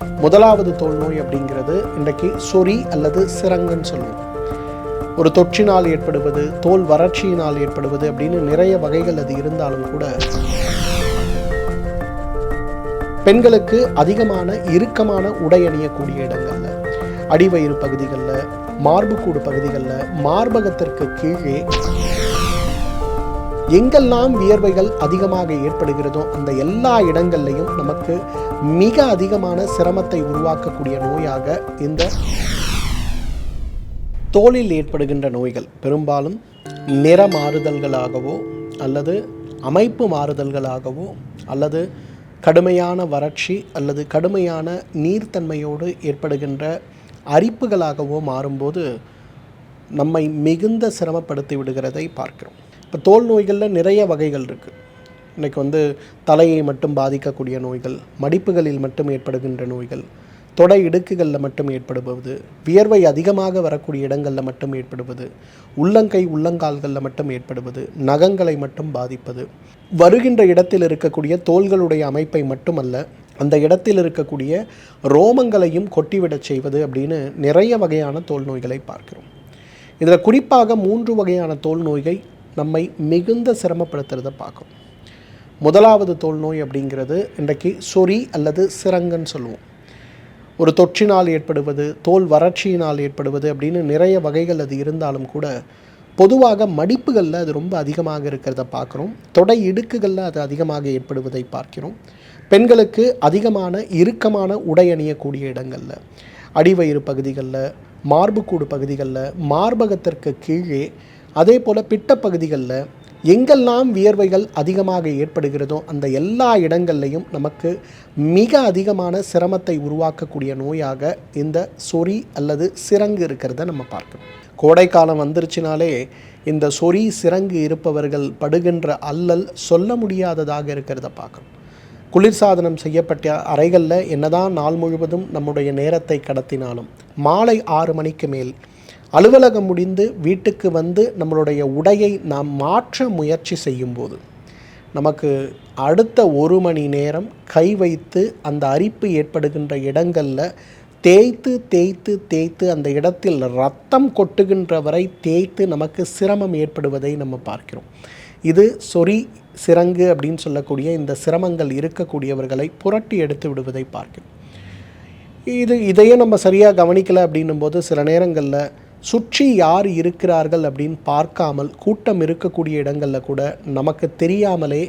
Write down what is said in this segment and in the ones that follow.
முதலாவது தோல் நோய் அப்படிங்கிறது இன்றைக்கு சொறி அல்லது சிரங்குன்னு சொல்லுவோம். ஒரு தொற்றினால் ஏற்படுவது தோல் வறட்சியினால் ஏற்படுவது அப்படின்னு நிறைய வகைகள் அது இருந்தாலும் கூட பெண்களுக்கு அதிகமான இறுக்கமான உடை அணியக்கூடிய இடங்களில் அடிவயிறு பகுதிகளில் மார்புக்கூடு பகுதிகளில் மார்பகத்திற்கு கீழே எங்கெல்லாம் வியர்வைகள் அதிகமாக ஏற்படுகிறதோ அந்த எல்லா இடங்கள்லையும் நமக்கு மிக அதிகமான சிரமத்தை உருவாக்கக்கூடிய நோயாக இந்த தோலில் ஏற்படுகின்ற நோய்கள் பெரும்பாலும் நிற மாறுதல்களாகவோ அல்லது அமைப்பு மாறுதல்களாகவோ அல்லது கடுமையான வறட்சி அல்லது கடுமையான நீர்த்தன்மையோடு ஏற்படுகின்ற அரிப்புகளாகவோ மாறும்போது நம்மை மிகுந்த சிரமப்படுத்தி விடுகிறதை பார்க்கிறோம். இப்போ தோல் நோய்களில் நிறைய வகைகள் இருக்குது இன்றைக்கி வந்து தலையை மட்டும் பாதிக்கக்கூடிய நோய்கள் மடிப்புகளில் மட்டும் ஏற்படுகின்ற நோய்கள் தொடை இடுக்குகளில் மட்டும் ஏற்படுவது வியர்வை அதிகமாக வரக்கூடிய இடங்களில் மட்டும் ஏற்படுவது உள்ளங்கை உள்ளங்கால்களில் மட்டும் ஏற்படுவது நகங்களை மட்டும் பாதிப்பது. வருகின்ற இடத்தில் இருக்கக்கூடிய தோள்களுடைய அமைப்பை மட்டுமல்ல அந்த இடத்தில் இருக்கக்கூடிய ரோமங்களையும் கொட்டிவிடச் செய்வது அப்படின்னு நிறைய வகையான தோல் நோய்களை பார்க்கிறோம். இதில் குறிப்பாக மூன்று வகையான தோல் நோய்கள் நம்மை மிகுந்த சிரமப்படுத்துறதை பார்க்கும். முதலாவது தோல் நோய் அப்படிங்கிறது இன்றைக்கு சொறி அல்லது சிரங்கன்னு சொல்லுவோம். ஒரு தொற்றினால் ஏற்படுவது தோல் வறட்சியினால் ஏற்படுவது அப்படின்னு நிறைய வகைகள் அது இருந்தாலும் கூட பொதுவாக மடிப்புகளில் அது ரொம்ப அதிகமாக இருக்கிறத பார்க்குறோம். தொடை இடுக்குகளில் அது அதிகமாக ஏற்படுவதை பார்க்கிறோம். பெண்களுக்கு அதிகமான இறுக்கமான உடை அணியக்கூடிய இடங்களில் அடிவயிறு பகுதிகளில் மார்புக்கூடு பகுதிகளில் மார்பகத்திற்கு கீழே அதே போல் பிட்டப்பகுதிகளில் எங்கெல்லாம் வியர்வைகள் அதிகமாக ஏற்படுகிறதோ அந்த எல்லா இடங்கள்லையும் நமக்கு மிக அதிகமான சிரமத்தை உருவாக்கக்கூடிய நோயாக இந்த சொறி அல்லது சிரங்கு இருக்கிறத நம்ம பார்க்கணும். கோடைக்காலம் வந்துருச்சுனாலே இந்த சொறி சிரங்கு இருப்பவர்கள் படுகின்ற அல்லல் சொல்ல முடியாததாக இருக்கிறத பார்க்கணும். குளிர்சாதனம் செய்யப்பட்ட அறைகளில் என்னதான் நாள் முழுவதும் நம்முடைய நேரத்தை கடத்தினாலும் மாலை ஆறு மணிக்கு மேல் அலுவலகம் முடிந்து வீட்டுக்கு வந்து நம்மளுடைய உடையை நாம் மாற்ற முயற்சி செய்யும்போது நமக்கு அடுத்த ஒரு மணி நேரம் கை வைத்து அந்த அரிப்பு ஏற்படுகின்ற இடங்களில் தேய்த்து தேய்த்து தேய்த்து அந்த இடத்தில் ரத்தம் கொட்டுகின்ற வரை தேய்த்து நமக்கு சிரமம் ஏற்படுவதை நம்ம பார்க்கிறோம். இது சொறி சிரங்கு அப்படின்னு சொல்லக்கூடிய இந்த சிரமங்கள் இருக்கக்கூடியவர்களை புரட்டி எடுத்து விடுவதை பார்க்கிறோம். இது இதையே நம்ம சரியாக கவனிக்கலை அப்படின்னும் போது சில நேரங்களில் சுற்றி யார் இருக்கிறார்கள் அப்படின்னு பார்க்காமல் கூட்டம் இருக்கக்கூடிய இடங்களில் கூட நமக்கு தெரியாமலே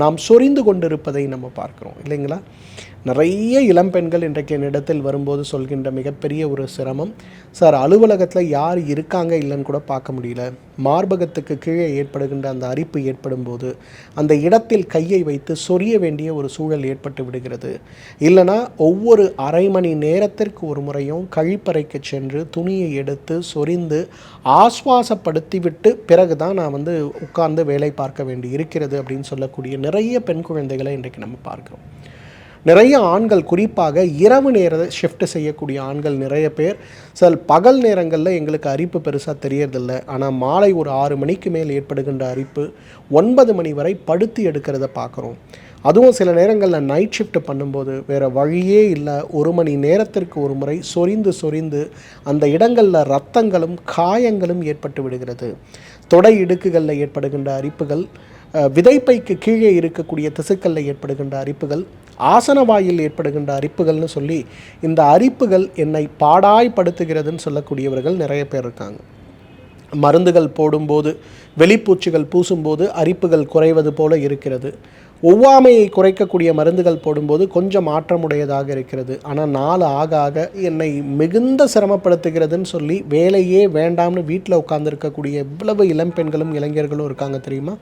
நாம் சொரிந்து கொண்டிருப்பதை நம்ம பார்க்குறோம். இல்லைங்களா? நிறைய இளம்பெண்கள் இன்றைக்கு என்னிடத்தில் வரும்போது சொல்கின்ற மிகப்பெரிய ஒரு சிரமம் சார் அலுவலகத்தில் யார் இருக்காங்க இல்லைன்னு கூட பார்க்க முடியல. மார்பகத்துக்கு கீழே ஏற்படுகின்ற அந்த அரிப்பு ஏற்படும் போது அந்த இடத்தில் கையை வைத்து சொரிய வேண்டிய ஒரு சூழல் ஏற்பட்டு விடுகிறது. இல்லைனா ஒவ்வொரு அரை மணி நேரத்திற்கு ஒரு முறையும் கழிப்பறைக்கு சென்று துணியை எடுத்து சொரிந்து ஆஸ்வாசப்படுத்திவிட்டு பிறகு தான் நான் வந்து உட்கார்ந்து வேலை பார்க்க வேண்டி இருக்கிறது அப்படின்னு சொல்லக்கூடிய நிறைய பெண் குழந்தைகளை இன்றைக்கு நம்ம பார்க்குறோம். நிறைய ஆண்கள் குறிப்பாக இரவு நேர ஷிஃப்ட் செய்யக்கூடிய ஆண்கள் நிறைய பேர். சில பகல் நேரங்களில் எங்களுக்கு அரிப்பு பெருசாக தெரியறதில்ல. ஆனால் மாலை ஒரு ஆறு மணிக்கு மேல் ஏற்படுகின்ற அரிப்பு ஒன்பது மணி வரை படுத்து எடுக்கிறத பார்க்குறோம். அதுவும் சில நேரங்களில் நைட் ஷிஃப்ட் பண்ணும்போது வேறு வழியே இல்லை. ஒரு மணி நேரத்திற்கு ஒரு முறை சொரிந்து சொரிந்து அந்த இடங்களில் ரத்தங்களும் காயங்களும் ஏற்பட்டு விடுகிறது. தொடை இடுக்குகளில் ஏற்படுகின்ற அரிப்புகள் விதைப்பைக்கு கீழே இருக்கக்கூடிய திசுக்களில் ஏற்படுகின்ற அரிப்புகள் ஆசனவாயில் ஏற்படுகின்ற அரிப்புகள்னு சொல்லி இந்த அரிப்புகள் என்னை பாடாய்படுத்துகிறதுன்னு சொல்லக்கூடியவர்கள் நிறைய பேர் இருக்காங்க. மருந்துகள் போடும்போது வெளிப்பூச்சிகள் பூசும்போது அரிப்புகள் குறைவது போல இருக்கிறது. ஒவ்வாமையை குறைக்கக்கூடிய மருந்துகள் போடும்போது கொஞ்சம் மாற்றமுடையதாக இருக்கிறது. ஆனால் நாள் ஆக ஆக என்னை மிகுந்த சிரமப்படுத்துகிறதுன்னு சொல்லி வேலையே வேண்டாம்னு வீட்டில் உட்காந்துருக்கக்கூடிய எவ்வளவு இளம்பெண்களும் இளைஞர்களும் இருக்காங்க தெரியுமா?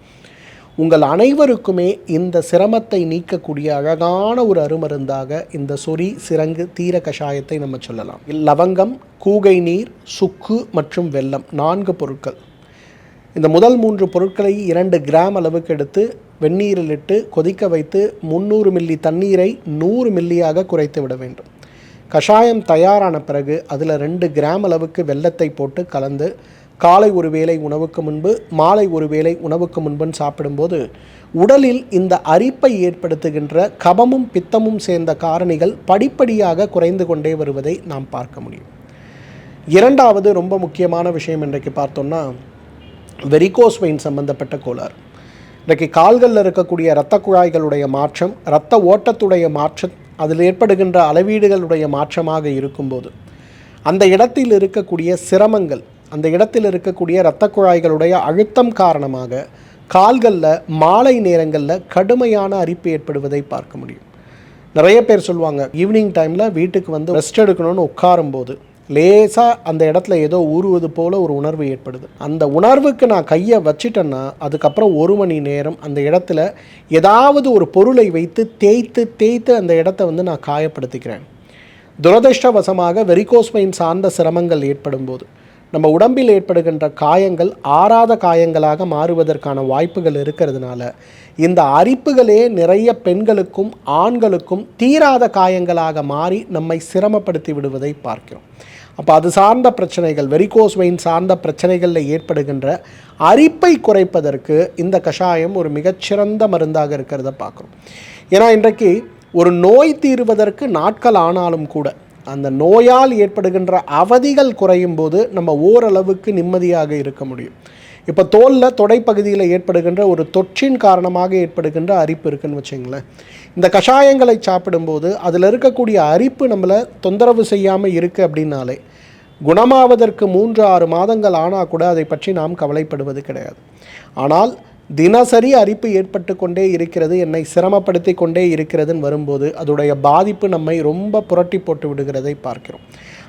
உங்கள் அனைவருக்குமே இந்த சிரமத்தை நீக்கக்கூடிய அழகான ஒரு அருமருந்தாக இந்த சொறி சிரங்கு தீர கஷாயத்தை நம்ம சொல்லலாம். லவங்கம் கூகை நீர் சுக்கு மற்றும் வெல்லம் நான்கு பொருட்கள். இந்த முதல் மூன்று பொருட்களை இரண்டு கிராம் அளவுக்கு எடுத்து வெந்நீரில் இட்டு கொதிக்க வைத்து முந்நூறு மில்லி தண்ணீரை நூறு மில்லியாக குறைத்து விட வேண்டும். கஷாயம் தயாரான பிறகு அதில் ரெண்டு கிராம் அளவுக்கு வெள்ளத்தை போட்டு கலந்து காலை ஒரு வேளை உணவுக்கு முன்பு மாலை ஒரு வேளை உணவுக்கு முன்புன்னு சாப்பிடும்போது உடலில் இந்த அரிப்பை ஏற்படுத்துகின்ற கபமும் பித்தமும் சேர்ந்த காரணிகள் படிப்படியாக குறைந்து கொண்டே வருவதை நாம் பார்க்க முடியும். இரண்டாவது ரொம்ப முக்கியமான விஷயம் இன்றைக்கு பார்த்தோம்னா வெரிகோஸ் வெயின் சம்பந்தப்பட்ட கோளாறு. இன்றைக்கு கால்களில் இருக்கக்கூடிய இரத்த குழாய்களுடைய மாற்றம் இரத்த ஓட்டத்துடைய மாற்றம் அதில் ஏற்படுகின்ற அளவீடுகளுடைய மாற்றமாக இருக்கும்போது அந்த இடத்தில் இருக்கக்கூடிய சிரமங்கள் அந்த இடத்தில் இருக்கக்கூடிய இரத்த குழாய்களுடைய அழுத்தம் காரணமாக கால்களில் மாலை நேரங்களில் கடுமையான அரிப்பு ஏற்படுவதை பார்க்க முடியும். நிறைய பேர் சொல்லுவாங்க ஈவினிங் டைமில் வீட்டுக்கு வந்து ரெஸ்ட் எடுக்கணும்னு உட்காரும்போது லேசாக அந்த இடத்துல ஏதோ ஊறுவது போல ஒரு உணர்வு ஏற்படுது. அந்த உணர்வுக்கு நான் கையை வச்சிட்டேன்னா அதுக்கப்புறம் ஒரு மணி நேரம் அந்த இடத்துல ஏதாவது ஒரு பொருளை வைத்து தேய்த்து தேய்த்து அந்த இடத்த வந்து நான் காயப்படுத்திக்கிறேன். துரதிருஷ்டவசமாக வெரிகோஸ்மைன் சார்ந்த சிரமங்கள் ஏற்படும் போது நம்ம உடம்பில் ஏற்படுகின்ற காயங்கள் ஆறாத காயங்களாக மாறுவதற்கான வாய்ப்புகள் இருக்கிறதுனால இந்த அரிப்புகளே நிறைய பெண்களுக்கும் ஆண்களுக்கும் தீராத காயங்களாக மாறி நம்மை சிரமப்படுத்தி விடுவதை பார்க்கிறோம். அப்போ அது சார்ந்த பிரச்சனைகள் வெரிகோஸ் வெயின் சார்ந்த பிரச்சனைகளில் ஏற்படுகின்ற அரிப்பை குறைப்பதற்கு இந்த கஷாயம் ஒரு மிகச்சிறந்த மருந்தாக இருக்கிறத பார்க்குறோம். ஏன்னா இன்றைக்கு ஒரு நோய் தீருவதற்கு நாட்கள் ஆனாலும் கூட அந்த நோயால் ஏற்படுகின்ற அவதிகள் குறையும் போது நம்ம ஓரளவுக்கு நிம்மதியாக இருக்க முடியும். இப்போ தோலில் தொடைப்பகுதியில் ஏற்படுகின்ற ஒரு தொற்றின் காரணமாக ஏற்படுகின்ற அரிப்பு இருக்குன்னு வச்சுங்களேன். இந்த கஷாயங்களை சாப்பிடும்போது அதில் இருக்கக்கூடிய அரிப்பு நம்மளை தொந்தரவு செய்யாமல் இருக்குது அப்படின்னாலே குணமாவதற்கு மூன்று ஆறு மாதங்கள் ஆனால் கூட அதை பற்றி நாம் கவலைப்படுவது கிடையாது. ஆனால் தினசரி அரிப்பு ஏற்பட்டு கொண்டே இருக்கிறது என்னை சிரமப்படுத்தி கொண்டே இருக்கிறதுன்னு வரும்போது அதோடைய பாதிப்பு நம்மை ரொம்ப புரட்டி போட்டு விடுகிறதை பார்க்கிறோம்.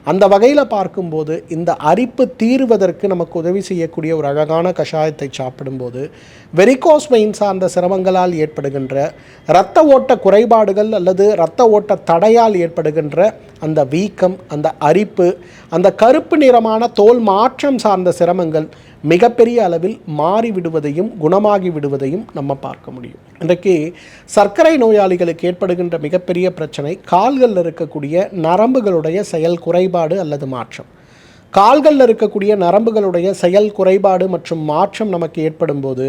அந்த வகையில் பார்க்கும்போது இந்த அரிப்பு தீர்வதற்கு நமக்கு உதவி செய்யக்கூடிய ஒரு அழகான கஷாயத்தை சாப்பிடும்போது வெரிகோஸ் மெயின் சார்ந்த சிரமங்களால் ஏற்படுகின்ற இரத்த ஓட்ட குறைபாடுகள் அல்லது இரத்த ஓட்ட தடையால் ஏற்படுகின்ற அந்த வீக்கம் அந்த அரிப்பு அந்த கருப்பு நிறமான தோல் மாற்றம் சார்ந்த சிரமங்கள் மிகப்பெரிய அளவில் மாறிவிடுவதையும் குணமாகி விடுவதையும் நம்ம பார்க்க முடியும். இன்றைக்கு சர்க்கரை நோயாளிகளுக்கு ஏற்படுகின்ற மிகப்பெரிய பிரச்சனை கால்களில் இருக்கக்கூடிய நரம்புகளுடைய செயல் குறைபாடு அல்லது மாற்றம். கால்களில் இருக்கக்கூடிய நரம்புகளுடைய செயல் குறைபாடு மற்றும் மாற்றம் நமக்கு ஏற்படும் போது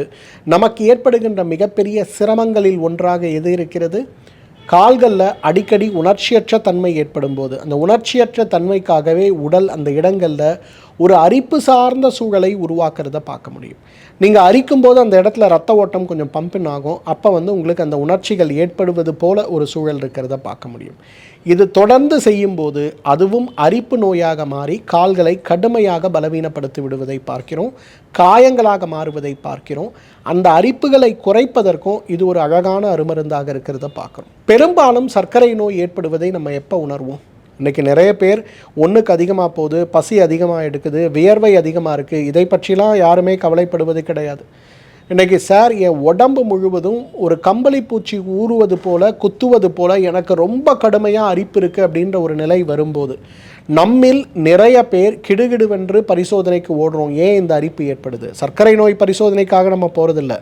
நமக்கு ஏற்படுகின்ற மிகப்பெரிய சிரமங்களில் ஒன்றாக எது இருக்கிறது? கால்களில் அடிக்கடி உணர்ச்சியற்ற தன்மை ஏற்படும் போது அந்த உணர்ச்சியற்ற தன்மைக்காகவே உடல் அந்த இடங்களில் ஒரு அரிப்பு சார்ந்த சூழலை உருவாக்குறத பார்க்க முடியும். நீங்கள் அரிக்கும் போது அந்த இடத்துல ரத்த ஓட்டம் கொஞ்சம் பம்பின் ஆகும். அப்போ வந்து உங்களுக்கு அந்த உணர்ச்சிகள் ஏற்படுவது போல ஒரு சூழல் இருக்கிறத பார்க்க முடியும். இது தொடர்ந்து செய்யும்போது அதுவும் அரிப்பு நோயாக மாறி கால்களை கடுமையாக பலவீனப்படுத்தி விடுவதை பார்க்கிறோம். காயங்களாக மாறுவதை பார்க்கிறோம். அந்த அரிப்புகளை குறைப்பதற்கும் இது ஒரு அழகான அருமருந்தாக இருக்கிறத பார்க்குறோம். பெரும்பாலும் சர்க்கரை நோய் ஏற்படுவதை நம்ம எப்போ உணர்வோம்? இன்றைக்கி நிறைய பேர் ஒன்றுக்கு அதிகமாக போகுது பசி அதிகமாக எடுக்குது வியர்வை அதிகமாக இருக்குது இதை பற்றிலாம் யாருமே கவலைப்படுவது கிடையாது. இன்றைக்கி சார் என் உடம்பு முழுவதும் ஒரு கம்பளி பூச்சி ஊறுவது போல குத்துவது போல எனக்கு ரொம்ப கடுமையாக அரிப்பு இருக்குது அப்படின்ற ஒரு நிலை வரும்போது நம்மில் நிறைய பேர் கிடுகிடுவென்று பரிசோதனைக்கு ஓடுறோம். ஏன் இந்த அரிப்பு ஏற்படுது? சர்க்கரை நோய் பரிசோதனைக்காக நம்ம போகிறதில்ல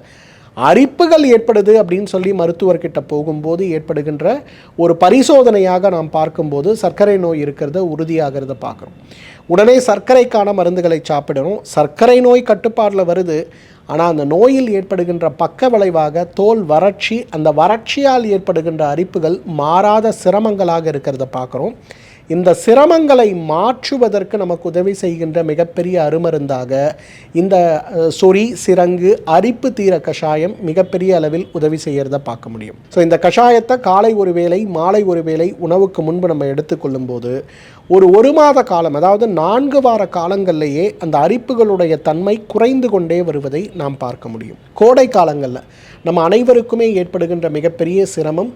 அரிப்புகள் ஏற்படுது அப்படின்னு சொல்லி மருத்துவர்கிட்ட போகும்போது ஏற்படுகின்ற ஒரு பரிசோதனையாக நாம் பார்க்கும்போது சர்க்கரை நோய் இருக்கிறத உறுதியாகிறத பார்க்குறோம். உடனே சர்க்கரைக்கான மருந்துகளை சாப்பிடணும். சர்க்கரை நோய் கட்டுப்பாடில் வருது. ஆனால் அந்த நோயில் ஏற்படுகின்ற பக்க விளைவாக தோல் வறட்சி அந்த வறட்சியால் ஏற்படுகின்ற அரிப்புகள் மாறாத சிரமங்களாக இருக்கிறத பார்க்குறோம். இந்த சிரமங்களை மாற்றுவதற்கு நமக்கு உதவி செய்கின்ற மிகப்பெரிய அருமருந்தாக இந்த சொறி சிரங்கு அரிப்பு தீர கஷாயம் மிகப்பெரிய அளவில் உதவி செய்கிறத பார்க்க முடியும். ஸோ இந்த கஷாயத்தை காலை ஒரு வேளை மாலை ஒரு வேளை உணவுக்கு முன்பு நம்ம எடுத்துக்கொள்ளும் போது ஒரு ஒரு மாத காலம் அதாவது நான்கு வார காலங்கள்லேயே அந்த அரிப்புகளுடைய தன்மை குறைந்து கொண்டே வருவதை நாம் பார்க்க முடியும். கோடை காலங்களில் நம்ம அனைவருக்குமே ஏற்படுகின்ற மிகப்பெரிய சிரமம்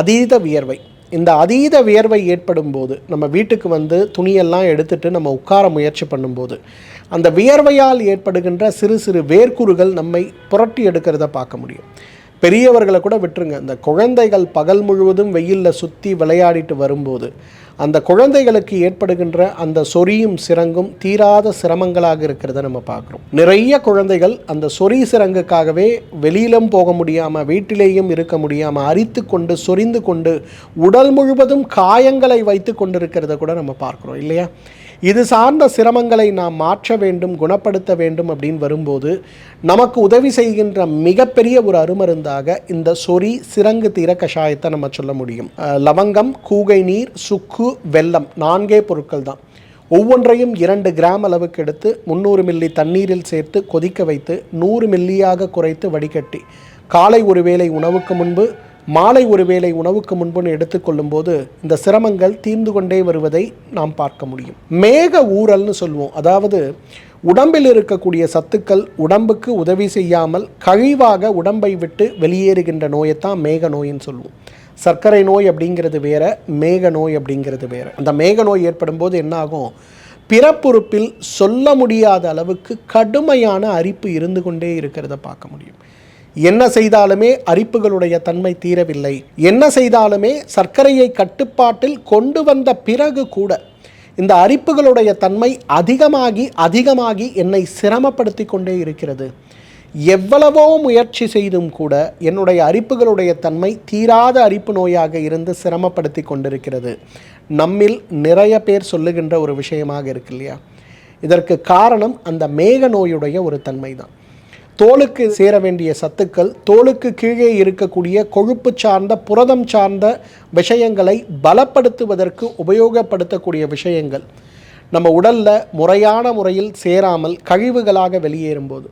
அதீத வியர்வை. இந்த அதீத வியர்வை ஏற்படும் போது நம்ம வீட்டுக்கு வந்து துணியெல்லாம் எடுத்துட்டு நம்ம உட்கார முயற்சி பண்ணும்போது அந்த வியர்வையால் ஏற்படுகின்ற சிறு சிறு வேர்க்குறுகள் நம்மை புரட்டி எடுக்கிறத பார்க்க முடியும். பெரியவர்களை கூட விட்டுருங்க. இந்த குழந்தைகள் பகல் முழுவதும் வெயிலில் சுற்றி விளையாடிட்டு வரும்போது அந்த குழந்தைகளுக்கு ஏற்படுகின்ற அந்த சொறியும் சிரங்கும் தீராத சிரமங்களாக இருக்கிறத நம்ம பார்க்குறோம். நிறைய குழந்தைகள் அந்த சொறி சிரங்குக்காகவே வெளியிலும் போக முடியாமல் வீட்டிலேயும் இருக்க முடியாமல் அரித்து கொண்டு சொரிந்து கொண்டு உடல் முழுவதும் காயங்களை வைத்து கொண்டிருக்கிறத கூட நம்ம பார்க்குறோம் இல்லையா? இது சார்ந்த சிரமங்களை நாம் மாற்ற வேண்டும் குணப்படுத்த வேண்டும் அப்படின்னு வரும்போது நமக்கு உதவி செய்கின்ற மிகப்பெரிய ஒரு அருமருந்தாக இந்த சொறி சிறங்கு தீர கஷாயத்தை நம்ம சொல்ல முடியும். லவங்கம் கூகை நீர் சுக்கு வெல்லம் நான்கே பொருட்கள் தான். ஒவ்வொன்றையும் இரண்டு கிராம் அளவுக்கு எடுத்து முந்நூறு மில்லி தண்ணீரில் சேர்த்து கொதிக்க வைத்து நூறு மில்லியாக குறைத்து வடிகட்டி காலை ஒரு வேளை உணவுக்கு முன்பு மாலை ஒரு வேளை உணவுக்கு முன்புன்னு எடுத்துக்கொள்ளும் போது இந்த சிரமங்கள் தீர்ந்து கொண்டே வருவதை நாம் பார்க்க முடியும். மேக ஊறல்னு சொல்லுவோம். அதாவது உடம்பில் இருக்கக்கூடிய சத்துக்கள் உடம்புக்கு உதவி செய்யாமல் கழிவாக உடம்பை விட்டு வெளியேறுகின்ற நோயைத்தான் மேக நோயின்னு சொல்லுவோம். சர்க்கரை நோய் அப்படிங்கிறது வேற மேக நோய் அப்படிங்கிறது வேற. அந்த மேக நோய் ஏற்படும் போது என்ன ஆகும் பிறப்புறுப்பில் சொல்ல முடியாத அளவுக்கு கடுமையான அரிப்பு இருந்து கொண்டே இருக்கிறத பார்க்க முடியும். என்ன செய்தாலுமே அரிப்புகளுடைய தன்மை தீரவில்லை. என்ன செய்தாலுமே சர்க்கரையை கட்டுப்பாட்டில் கொண்டு வந்த பிறகு கூட இந்த அரிப்புகளுடைய தன்மை அதிகமாகி அதிகமாகி என்னை சிரமப்படுத்தி கொண்டே இருக்கிறது. எவ்வளவோ முயற்சி செய்தும் கூட என்னுடைய அரிப்புகளுடைய தன்மை தீராத அரிப்பு நோயாக இருந்து சிரமப்படுத்தி கொண்டிருக்கிறது. நம்மில் நிறைய பேர் சொல்லுகின்ற ஒரு விஷயமாக இருக்கு இல்லையா? இதற்கு காரணம் அந்த மேக நோயுடைய ஒரு தன்மை தான் தோலுக்கு சேர வேண்டிய சத்துக்கள் தோலுக்கு கீழே இருக்கக்கூடிய கொழுப்பு சார்ந்த புரதம் சார்ந்த விஷயங்களை பலப்படுத்துவதற்கு உபயோகப்படுத்தக்கூடிய விஷயங்கள். நம்ம உடலில் முறையான முறையில் சேராமல் கழிவுகளாக வெளியேறும்போது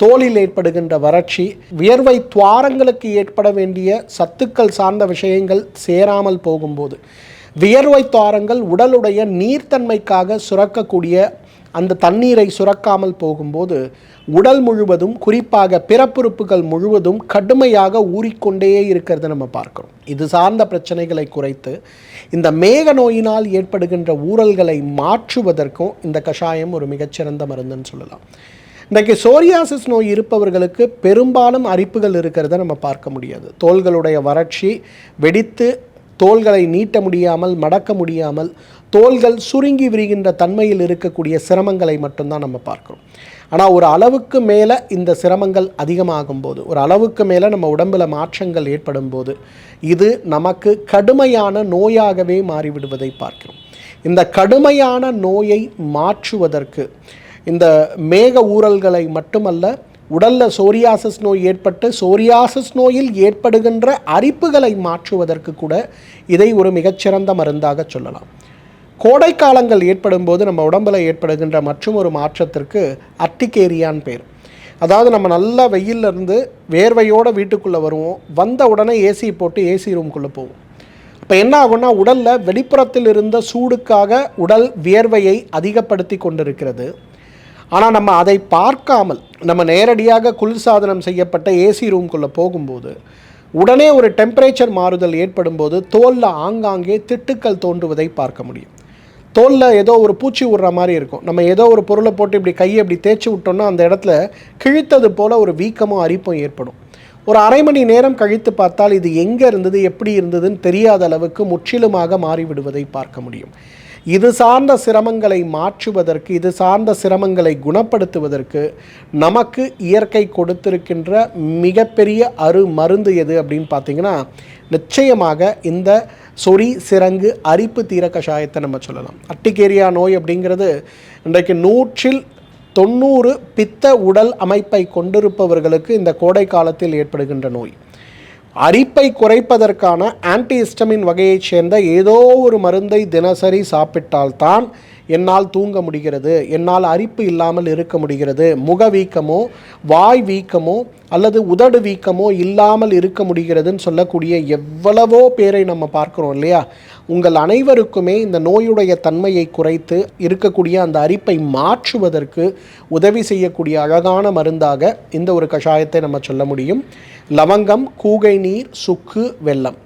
தோலில் ஏற்படுகின்ற வறட்சி வியர்வை துவாரங்களுக்கு ஏற்பட வேண்டிய சத்துக்கள் சார்ந்த விஷயங்கள் சேராமல் போகும்போது வியர்வை துவாரங்கள் உடலுடைய நீர்த்தன்மைக்காக சுரக்கக்கூடிய அந்த தண்ணீரை சுரக்காமல் போகும்போது உடல் முழுவதும் குறிப்பாக பிறப்புறுப்புகள் முழுவதும் கடுமையாக ஊறிக்கொண்டே இருக்கிறத நம்ம பார்க்குறோம். இது சார்ந்த பிரச்சனைகளை குறைத்து இந்த மேக நோயினால் ஏற்படுகின்ற ஊறல்களை மாற்றுவதற்கும் இந்த கஷாயம் ஒரு மிகச்சிறந்த மருந்துன்னு சொல்லலாம். இன்றைக்கு சோரியாசிஸ் நோய் இருப்பவர்களுக்கு பெரும்பாலும் அரிப்புகள் இருக்கிறத நம்ம பார்க்க முடியாது. தோள்களுடைய வறட்சி வெடித்து தோள்களை நீட்ட முடியாமல் மடக்க முடியாமல் தோள்கள் சுருங்கி விரிகின்ற தன்மையில் இருக்கக்கூடிய சிரமங்களை மட்டும்தான் நம்ம பார்க்குறோம். ஆனால் ஒரு அளவுக்கு மேலே இந்த சிரமங்கள் அதிகமாகும் போது ஒரு அளவுக்கு மேலே நம்ம உடம்பில் மாற்றங்கள் ஏற்படும் போது இது நமக்கு கடுமையான நோயாகவே மாறிவிடுவதை பார்க்கிறோம். இந்த கடுமையான நோயை மாற்றுவதற்கு இந்த மேக ஊறல்களை மட்டுமல்ல உடலில் சோரியாசஸ் நோய் ஏற்பட்டு சோரியாசஸ் நோயில் ஏற்படுகின்ற அரிப்புகளை மாற்றுவதற்கு கூட இதை ஒரு மிகச்சிறந்த மருந்தாக சொல்லலாம். கோடை காலங்கள் ஏற்படும் போது நம்ம உடம்பில் ஏற்படுகின்ற மற்றும் ஒரு மாற்றத்திற்கு அர்டிகேரியான் பேர். அதாவது நம்ம நல்லா வெயில்ல இருந்து வீட்டுக்குள்ளே வருவோம். வந்த உடனே ஏசி போட்டு ஏசி ரூம்குள்ளே போவோம். இப்போ என்ன ஆகும்னா உடலில் வெளிப்புறத்தில் இருந்த சூடுக்காக உடல் வியர்வையை அதிகப்படுத்தி கொண்டிருக்கிறது. ஆனால் நம்ம அதை பார்க்காமல் நம்ம நேரடியாக குளிர்சாதனம் செய்யப்பட்ட ஏசி ரூம்குள்ளே போகும்போது உடனே ஒரு டெம்பரேச்சர் மாறுதல் ஏற்படும் போது தோலில் ஆங்காங்கே திட்டுக்கள் தோன்றுவதை பார்க்க முடியும். தோலில் ஏதோ ஒரு பூச்சி விடுற மாதிரி இருக்கும். நம்ம ஏதோ ஒரு பொருளை போட்டு இப்படி கையை இப்படி தேய்ச்சி விட்டோம்னா அந்த இடத்துல கிழித்தது போல் ஒரு வீக்கமும் அரிப்பும் ஏற்படும். ஒரு அரை மணி நேரம் கழித்து பார்த்தால் இது எங்கே இருந்தது எப்படி இருந்ததுன்னு தெரியாத அளவுக்கு முற்றிலுமாக மாறிவிடுவதை பார்க்க முடியும். இது சார்ந்த சிரமங்களை மாற்றுவதற்கு இது சார்ந்த சிரமங்களை குணப்படுத்துவதற்கு நமக்கு இயற்கை கொடுத்திருக்கின்ற மிகப்பெரிய அரு மருந்து எது அப்படின்னு பார்த்தீங்கன்னா நிச்சயமாக இந்த சொறி சிரங்கு அரிப்பு தீர கஷாயத்தை நம்ம சொல்லலாம். அட்டிகேரியா நோய் அப்படிங்கிறது இன்றைக்கு நூற்றில் தொண்ணூறு பித்த உடல் அமைப்பை கொண்டிருப்பவர்களுக்கு இந்த கோடை காலத்தில் ஏற்படுகின்ற நோய். அரிப்பை குறைப்பதற்கான ஆன்டிஹிஸ்டமின் வகையைச் சேர்ந்த ஏதோ ஒரு மருந்தை தினசரி சாப்பிட்டால்தான் என்னால் தூங்க முடிகிறது என்னால் அரிப்பு இல்லாமல் இருக்க முடிகிறது. முக வீக்கமோ வாய் வீக்கமோ அல்லது உதடு வீக்கமோ இல்லாமல் இருக்க முடிகிறதுன்னு சொல்லக்கூடிய எவ்வளவோ பேரை நம்ம பார்க்குறோம் இல்லையா? உங்கள் அனைவருக்குமே இந்த நோயுடைய தன்மையை குறைத்து இருக்கக்கூடிய அந்த அரிப்பை மாற்றுவதற்கு உதவி செய்யக்கூடிய அழகான மருந்தாக இந்த ஒரு கஷாயத்தை நம்ம சொல்ல முடியும். லவங்கம் கூகை நீர் சுக்கு வெல்லம்.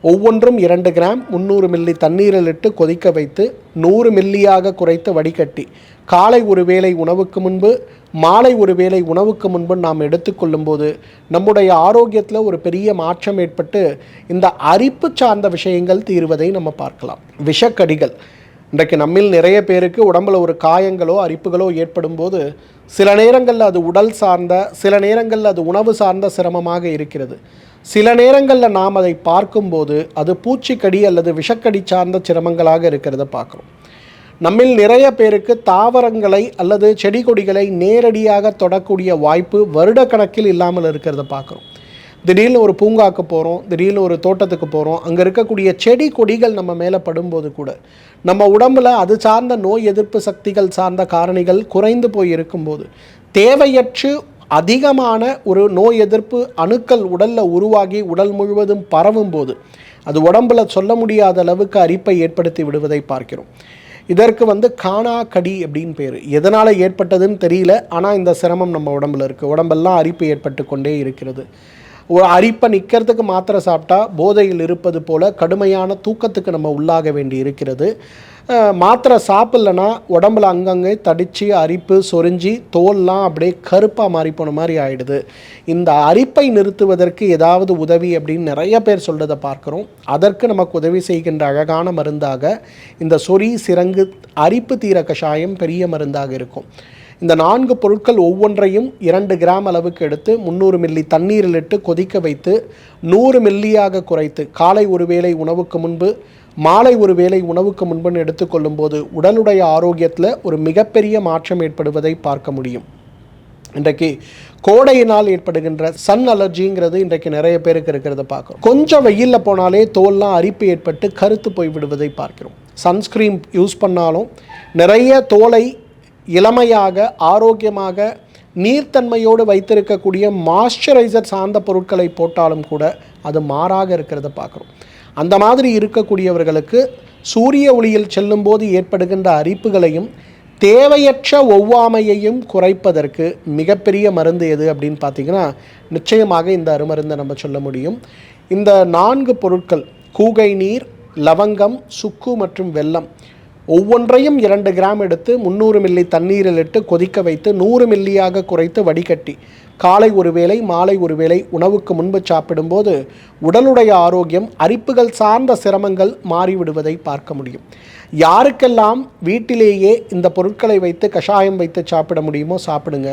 ஒவ்வொன்றும் இரண்டு கிராம் முந்நூறு மில்லி தண்ணீரில் இட்டு கொதிக்க வைத்து நூறு மில்லியாக குறைத்து வடிகட்டி. காலை ஒரு வேளை உணவுக்கு முன்பு மாலை ஒரு வேளை உணவுக்கு முன்பு நாம் எடுத்துக்கொள்ளும்போது நம்முடைய ஆரோக்கியத்தில் ஒரு பெரிய மாற்றம் ஏற்பட்டு இந்த அரிப்பு சார்ந்த விஷயங்கள் தீர்வதை நம்ம பார்க்கலாம். விஷக்கடிகள். இன்றைக்கு நம்மில் நிறைய பேருக்கு உடம்புல ஒரு காயங்களோ அரிப்புகளோ ஏற்படும் போது சில நேரங்களில் அது உடல் சார்ந்த சில நேரங்களில் அது உணவு சார்ந்த சிரமமாக இருக்கிறது. சில நேரங்களில் நாம் அதை பார்க்கும்போது அது பூச்சிக்கடி அல்லது விஷக்கடி சார்ந்த சிரமங்களாக இருக்கிறத பார்க்குறோம். நம்மில் நிறைய பேருக்கு தாவரங்களை அல்லது செடி கொடிகளை நேரடியாக தொடக்கூடிய வாய்ப்பு வருடக்கணக்கில் இல்லாமல் இருக்கிறத பார்க்குறோம். திடீர்னு ஒரு பூங்காக்கு போகிறோம் திடீர்னு ஒரு தோட்டத்துக்கு போகிறோம் அங்கே இருக்கக்கூடிய செடி கொடிகள் நம்ம மேலே படும்போது கூட நம்ம உடம்புல அது சார்ந்த நோய் எதிர்ப்பு சக்திகள் சார்ந்த காரணிகள் குறைந்து போய் இருக்கும்போது தேவையற்று அதிகமான ஒரு நோய் எதிர்ப்பு அணுக்கள் உடலில் உருவாகி உடல் முழுவதும் பரவும் போது அது உடம்புல சொல்ல முடியாத அளவுக்கு அரிப்பை ஏற்படுத்தி விடுவதை பார்க்கிறோம். இதற்கு வந்து காணா கடி அப்படின்னு பேர். எதனால் ஏற்பட்டதுன்னு தெரியல ஆனால் இந்த சிரமம் நம்ம உடம்புல இருக்குது உடம்பெல்லாம் அரிப்பு ஏற்பட்டு கொண்டே இருக்கிறது. ஒரு அரிப்பை நிற்கிறதுக்கு மாத்திரை சாப்பிட்டா போதையில் இருப்பது போல் கடுமையான தூக்கத்துக்கு நம்ம உள்ளாக வேண்டி இருக்கிறது. மாத்திரை சாப்பிட்லனா உடம்புல அங்கங்கே தடித்து அரிப்பு சொரிஞ்சி தோல்லாம் அப்படியே கருப்பாக மாறி போன மாதிரி ஆயிடுது. இந்த அரிப்பை நிறுத்துவதற்கு ஏதாவது உதவி அப்படின்னு நிறைய பேர் சொல்கிறத பார்க்குறோம். அதற்கு நமக்கு உதவி செய்கின்ற அழகான மருந்தாக இந்த சொறி சிரங்கு அரிப்பு தீர கஷாயம் பெரிய மருந்தாக இருக்கும். இந்த நான்கு பொருட்கள் ஒவ்வொன்றையும் இரண்டு கிராம் அளவுக்கு எடுத்து முந்நூறு மில்லி தண்ணீரில் இட்டு கொதிக்க வைத்து நூறு மில்லியாக குறைத்து காலை ஒருவேளை உணவுக்கு முன்பு மாலை ஒரு வேளை உணவுக்கு முன்புன்னு எடுத்துக்கொள்ளும் போது உடலுடைய ஆரோக்கியத்தில் ஒரு மிகப்பெரிய மாற்றம் ஏற்படுவதை பார்க்க முடியும். இன்றைக்கு கோடையினால் ஏற்படுகின்ற சன் அலர்ஜிங்கிறது இன்றைக்கு நிறைய பேருக்கு இருக்கிறத பார்க்குறோம். கொஞ்சம் வெயிலில் போனாலே தோல்லாம் அரிப்பு ஏற்பட்டு கருத்து போய் விடுவதை பார்க்கிறோம். சன்ஸ்க்ரீம் யூஸ் பண்ணாலும் நிறைய தோலை இளமையாக ஆரோக்கியமாக நீர்த்தன்மையோடு வைத்திருக்கக்கூடிய மாய்ஸ்சரைசர் சார்ந்த பொருட்களை போட்டாலும் கூட அது மாறாக இருக்கிறத பார்க்குறோம். அந்த மாதிரி இருக்கக்கூடியவர்களுக்கு சூரிய ஒளியில் செல்லும்போது ஏற்படுகின்ற அரிப்புகளையும் தேவையற்ற ஒவ்வாமையையும் குறைப்பதற்கு மிகப்பெரிய மருந்து எது அப்படின்னு பார்த்தீங்கன்னா நிச்சயமாக இந்த அருமருந்தை நம்ம சொல்ல முடியும். இந்த நான்கு பொருட்கள் கூகை நீர் லவங்கம் சுக்கு மற்றும் வெல்லம் ஒவ்வொன்றையும் இரண்டு கிராம் எடுத்து முந்நூறு மில்லி தண்ணீரில் இட்டு கொதிக்க வைத்து நூறு மில்லியாக குறைத்து வடிகட்டி காலை ஒரு வேளை மாலை ஒரு வேளை உணவுக்கு முன்பு சாப்பிடும்போது உடலுடைய ஆரோக்கியம் அரிப்புகள் சார்ந்த சிரமங்கள் மாறிவிடுவதை பார்க்க முடியும். யாருக்கெல்லாம் வீட்டிலேயே இந்த பொருட்களை வைத்து கஷாயம் வைத்து சாப்பிட முடியுமோ சாப்பிடுங்க.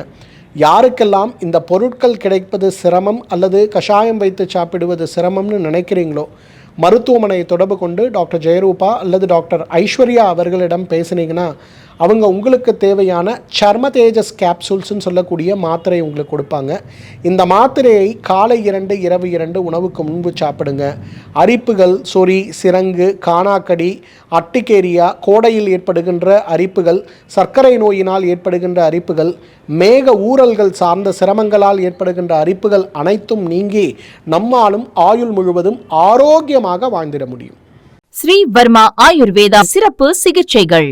யாருக்கெல்லாம் இந்த பொருட்கள் கிடைப்பது சிரமம் அல்லது கஷாயம் வைத்து சாப்பிடுவது சிரமம்னு நினைக்கிறீங்களோ மருத்துவமனையை தொடர்பு கொண்டு டாக்டர் ஜெயரூபா அல்லது டாக்டர் ஐஸ்வர்யா அவர்களிடம் பேசுனீங்கன்னா அவங்க உங்களுக்கு தேவையான சர்ம தேஜஸ் கேப்சூல்ஸ்னு சொல்லக்கூடிய மாத்திரை உங்களுக்கு கொடுப்பாங்க. இந்த மாத்திரையை காலை இரண்டு இரவு இரண்டு உணவுக்கு முன்பு சாப்பிடுங்க. அரிப்புகள் சொறி சிரங்கு காணாக்கடி அட்டிகேரியா கோடையில் ஏற்படுகின்ற அரிப்புகள் சர்க்கரை நோயினால் ஏற்படுகின்ற அரிப்புகள் மேக ஊறல்கள் சார்ந்த சிரமங்களால் ஏற்படுகின்ற அரிப்புகள் அனைத்தும் நீங்கி நம்மாலும் ஆயுள் முழுவதும் ஆரோக்கியமாக வாழ்ந்திட முடியும். ஸ்ரீ வர்மா ஆயுர்வேதா சிறப்பு சிகிச்சைகள்.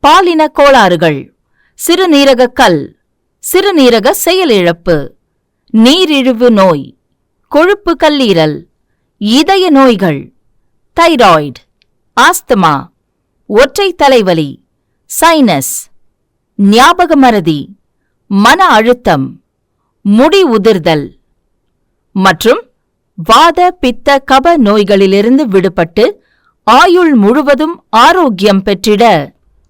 பாலின கோளாறுகள் சிறுநீரக கல் சிறுநீரக செயலிழப்பு. நீரிழிவு நோய். கொழுப்பு கல்லீரல். இதய நோய்கள். தைராய்டு. ஆஸ்துமா. ஒற்றை தலைவலி. சைனஸ். ஞாபக மறதி. மன அழுத்தம். முடி உதிர்தல். மற்றும் வாத பித்த கப நோய்களிலிருந்து விடுபட்டு ஆயுள் முழுவதும் ஆரோக்கியம் பெற்றிட.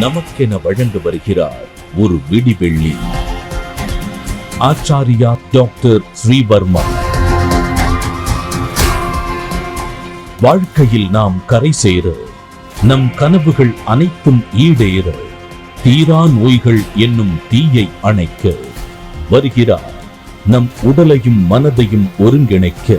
நமக்கென வழங்க வருகிறார் ஒரு விடிவெள்ளி. ஆச்சாரியா டாக்டர் ஸ்ரீவர்மா. வாழ்க்கையில் நாம் கரை சேர நம் கனவுகள் அனைத்தும் ஈடேற தீரா நோய்கள் என்னும் தீயை அணைக்க வருகிறார் நம் உடலையும் மனதையும் ஒருங்கிணைக்க.